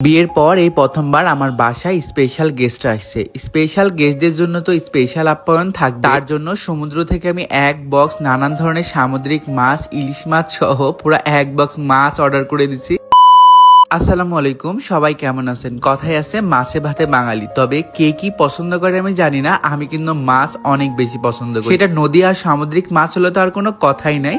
বিয়ের পর এই প্রথমবার আমার বাসায় স্পেশাল গেস্ট আসছে। স্পেশাল গেস্টদের জন্য তো স্পেশাল আপ্যায়ন থাক তার জন্য সমুদ্র থেকে আমি এক বক্স নানান ধরনের সামুদ্রিক মাছ, ইলিশ মাছ সহ পুরো এক বক্স মাছ অর্ডার করে দিছি আসসালামু আলাইকুম সবাই কেমন আছেন? কথায় আছে মাছে ভাতে বাঙালি তবে কে কি পছন্দ করে আমি জানি না আমি কিন্তু মাছ অনেক বেশি পছন্দ করি। সেটা নদী আর সামুদ্রিক মাছ হলে তো আর কোনো কথাই নাই।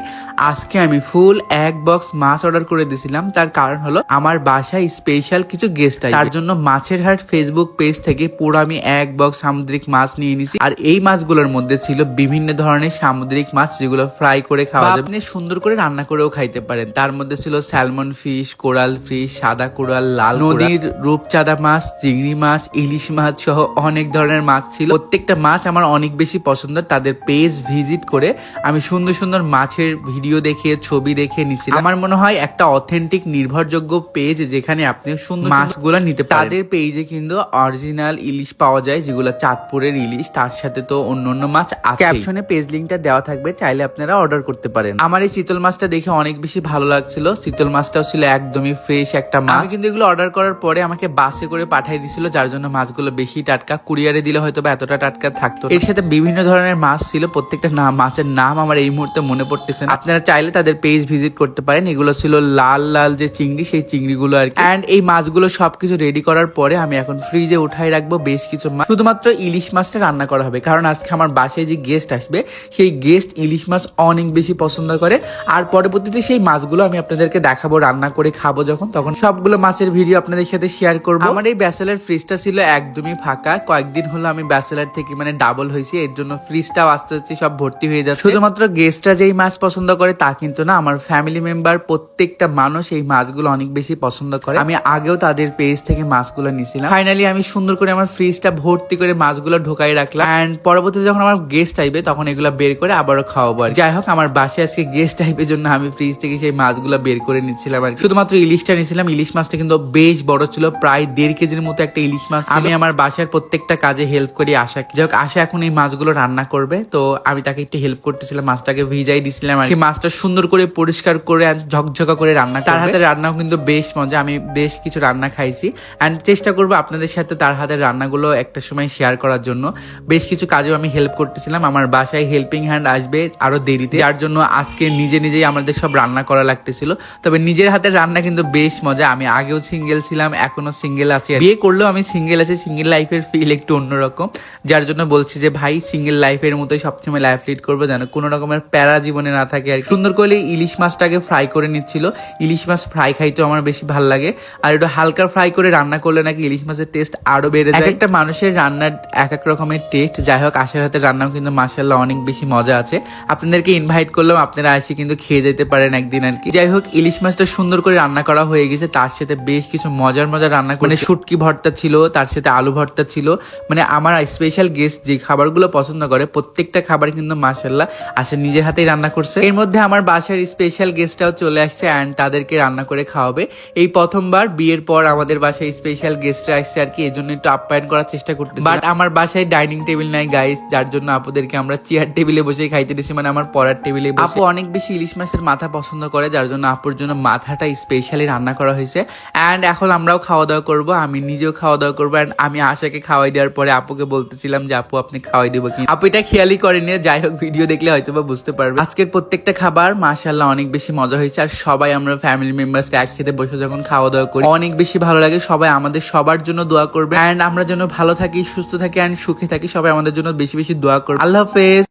আজকে আমি ফুল এক বক্স মাছ অর্ডার করে দিয়েছিলাম তার কারণ হলো আমার বাসায় স্পেশাল কিছু গেস্ট আছে তার জন্য মাছের হাট ফেসবুক পেজ থেকে পুরো আমি এক বক্স সামুদ্রিক মাছ নিয়ে নিছি। আর এই মাছগুলোর মধ্যে ছিল বিভিন্ন ধরনের সামুদ্রিক মাছ যেগুলো ফ্রাই করে খাওয়া যাবে। আপনি সুন্দর করে রান্না করেও খাইতে পারেন। তার মধ্যে ছিল স্যালমন ফিশ কোরাল ফিশ সাদা কোরাল লাল নদীর রূপচাঁদা মাছ চিংড়ি মাছ ইলিশ মাছ সহ অনেক ধরনের মাছ ছিল। প্রত্যেকটা মাছ আমার অনেক বেশি পছন্দ। তাদের পেজ ভিজিট করে আমি সুন্দর সুন্দর মাছের ভিডিও দেখে ছবি দেখে নিছি আমার মনে হয় একটা অথেন্টিক নির্ভরযোগ্য পেজ যেখানে আপনি সুন্দর মাছগুলো নিতে পারেন। তাদের পেজে কিন্তু অরিজিনাল ইলিশ পাওয়া যায় যেগুলো চাঁদপুরের ইলিশ। তার সাথে তো অন্য অন্য মাছ আছে ক্যাপশনে পেজ লিংকটা দেওয়া থাকবে চাইলে আপনারা অর্ডার করতে পারেন। আমার এই চিতল মাছটা দেখে অনেক বেশি ভালো লাগছিল। চিতল মাছটাও ছিল একদমই ফ্রেশ একটা মাছ। কিন্তু এগুলো অর্ডার করার পরে আমাকে বাসে করে পাঠিয়ে দিছিল যার জন্য মাছগুলো বেশি টাটকা। কুরিয়ারে দিলে হয়তো বা এতটা টাটকা থাকতো এর সাথে বিভিন্ন ধরনের মাছ ছিল প্রত্যেকটা নাম মাছের নাম আমার এই মুহূর্তে মনে পড়তেছে। আপনারা চাইলে তাদের পেজ ভিজিট করতে পারেন। এগুলো ছিল লাল লাল যে চিংড়ি সেই চিংড়িগুলো আর অ্যান্ড এই মাছগুলো সবকিছু রেডি করার পরে আমি এখন ফ্রিজে উঠাই রাখব বেশ কিছু মাছ। শুধুমাত্র ইলিশ মাছটা রান্না করা হবে। কারণ আজকে আমার বাসায় যে গেস্ট আসবে সেই গেস্ট ইলিশ মাছ অনেক বেশি পছন্দ করে। আর পরবর্তীতে সেই মাছগুলো আমি আপনাদেরকে দেখাবো, রান্না করে খাব যখন, তখন সবগুলো মাছের ভিডিও আপনাদের সাথে শেয়ার করব। আমার এই ব্যাচেলার ফ্রিজটা ছিল একদমই ফাঁকা। কয়েকদিন হলো আমি ব্যাচেলার থেকে মানে ডাবল হয়েছি, এর জন্য ফ্রিজটাও আস্তে আস্তে সব ভর্তি হয়ে যাচ্ছে। শুধুমাত্র গেস্টরা যেই মাছ পছন্দ করে তা কিন্তু না, আমার ফ্যামিলি মেম্বার প্রত্যেকটা মানুষ এই মাছগুলো অনেক বেশি পছন্দ করে। আমি আগেও তাদের পেজ থেকে মাছগুলো নিছিলাম ফাইনালি আমি সুন্দর করে আমার ফ্রিজটা ভর্তি করে মাছগুলো ঢোকাই রাখলাম। অ্যান্ড পরবর্তীতে যখন আমার গেস্ট আইবে তখন এগুলো বের করে আবারও খাওয়াবো যাই হোক, আমার বাসে আজকে গেস্ট আইবে জন্য আমি ফ্রিজ থেকে সেই মাছগুলো বের করে নিচ্ছিলাম আর শুধুমাত্র ইলিশটা নিয়েছিলাম। ইলিশ মাছটা কিন্তু বেশ বড় ছিল প্রায় দেড় কেজির মতো একটা ইলিশ মাছ আমি আমার বাসার প্রত্যেকটা কাজে হেল্প করি আশা যাই হোক আশা এখন এই মাছগুলো রান্না করবে তো আমি তাকে একটু হেল্প করতেছিলাম মাছটাকে ভিজাই দিছিলাম আর সেই মাছটা সুন্দর করে পরিষ্কার করে ঝকঝকা করে রান্না তার হাতে রান্নাও কিন্তু বেশ মজা আমি বেশ কিছু রান্না খাইছি। অ্যান্ড চেষ্টা করব আপনাদের সাথে তার হাতের রান্নাগুলো একটা সময় শেয়ার করার জন্য। বেশ কিছু কাজেও আমি হেল্প করতেছিলাম। আমার বাসায় হেল্পিং হ্যান্ড আসবে আরও দেরিতে। যার জন্য আজকে নিজে নিজে নিজেই আমাদের সব রান্না করা লাগতেছিল। তবে নিজের হাতের রান্না কিন্তু বেশ মজা। আমি আগেও সিঙ্গেল ছিলাম এখনও সিঙ্গেল আছি। বিয়ে করলেও আমি সিঙ্গেল আছি সিঙ্গেল লাইফের ফিল একটু অন্যরকম। যার জন্য বলছি যে, ভাই সিঙ্গেল লাইফের মতোই সবসময় লাইফ লিড করব যেন কোনো রকমের প্যারা জীবনে না থাকে আর সুন্দর করে ইলিশ মাছটাকে ফ্রাই করে নিচ্ছিল। ইলিশ মাছ ফ্রাই খাইতেও আমার বেশি ভালো লাগে। আর একটু হালকা ফ্রাই করে রান্না করলে নাকি ইলিশ মাছের টেস্ট আরও বেড়ে যায়। একটা মানুষের রান্নার এক এক রকমের টেস্ট যাই হোক, আশার হাতে রান্নাও কিন্তু মাসাল্লাহ অনেক বেশি মজা আছে। আপনাদেরকে ইনভাইট করলাম, আপনারা আসি কিন্তু খেয়ে যেতে পারেন একদিন আর কি। যাই হোক, ইলিশ মাছটা সুন্দর করে রান্না করা হয়ে গেছে। তার সাথে বেশ কিছু মজার মজার রান্না করে শুটকি ভর্তা ছিল, তার সাথে আলু ভর্তা ছিল। মানে আমার স্পেশাল গেস্ট যে খাবারগুলো পছন্দ করে, প্রত্যেকটা খাবার কিন্তু মাসাল্লাহ আসে নিজের হাতেই রান্না করছে। এর মধ্যে আমার বাসার স্পেশাল গেস্টটাও চলে আসছে অ্যান্ড তাদেরকে রান্না করে খাওয়াবে। এই প্রথমবার বিয়ের পর আমাদের বাসায় স্পেশাল গেস্টরা আসছে আর কি এই জন্য একটু আপ্যায়ন করার চেষ্টা করতে বাট আমার বাসায় ডাইনিং টেবিল নাই গাইস যার জন্য আপুদেরকে আমরা চেয়ার টেবিলে বসে খাইতে দিচ্ছি মানে আমার পড়ার টেবিলে আপু অনেক বেশি ইলিশ মাছের মাথা পছন্দ করে, যার জন্য আপুর জন্য মাথাটা স্পেশালি রান্না করা হয়েছে। অ্যান্ড এখন আমরাও খাওয়া দাওয়া করব, আমি নিজেও খাওয়া দাওয়া করব অ্যান্ড আমি আশাকে খাওয়াই দেওয়ার পরে আপুকে বলতেছিলাম যে, আপু, আপনি খাওয়াই দেবো কি আপু এটা খেয়ালই করেনি যাই হোক ভিডিও দেখলে হয়তো বা বুঝতে পারবে। আজকের প্রত্যেকটা খাবার মাশাল্লাহ অনেক বেশি মজা হয়েছে, আর সবাই আমরা ফ্যামিলি মেম্বার্স একসাথে বসে যখন খাওয়া দাওয়া করি, অনেক বেশি ভালো লাগে, সবাই আমাদের সবার জন্য দোয়া করবে। অ্যান্ড আমরা যেন ভালো থাকি, সুস্থ থাকি অ্যান্ড সুখে থাকি, সবাই আমাদের জন্য বেশি বেশি দোয়া করবে। আল্লাহ হাফেজ।